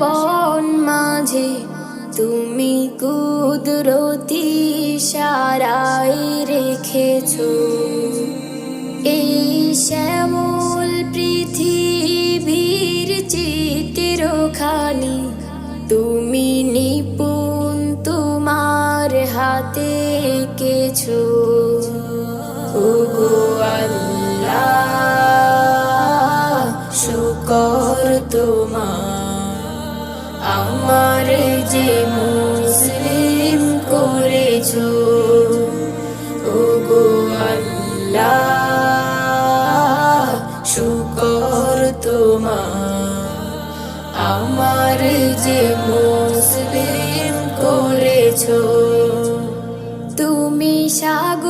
বন মাঝে তুমি কুদরতি সারাই রেখেছ। এই শ্যামল পৃথিবীর চিত্রখানি তুমি নিপুণ তোমার হাতে কেছো শুকর তোমার। আমার যে মুসলিম করেছ, ওগো আল্লাহ, শুকর তোমার। আমার যে মুসলিম করেছ, তুমি সাগরের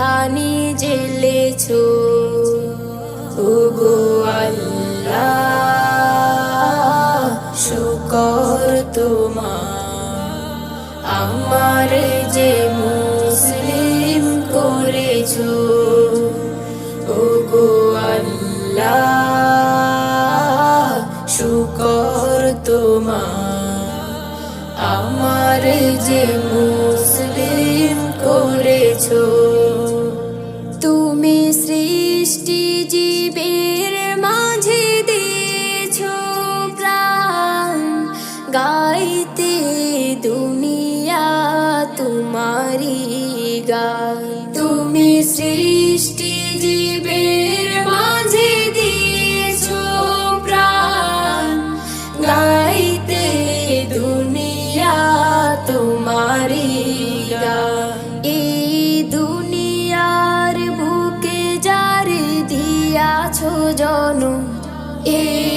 খানি জেলেছো। ওগো আল্লাহ, শুকর তোমার। আমার যে মুসলিম করেছ, ওগো আল্লাহ, শুকর তোমার। আমার যে মুসলিম করেছ সৃষ্টি জীবের মাঝে দিয়েছ প্রাণ। গাইতে দুনিয়া তোমারি এই দুনিয়ার বুকে যার দিয়াছো জনম, এই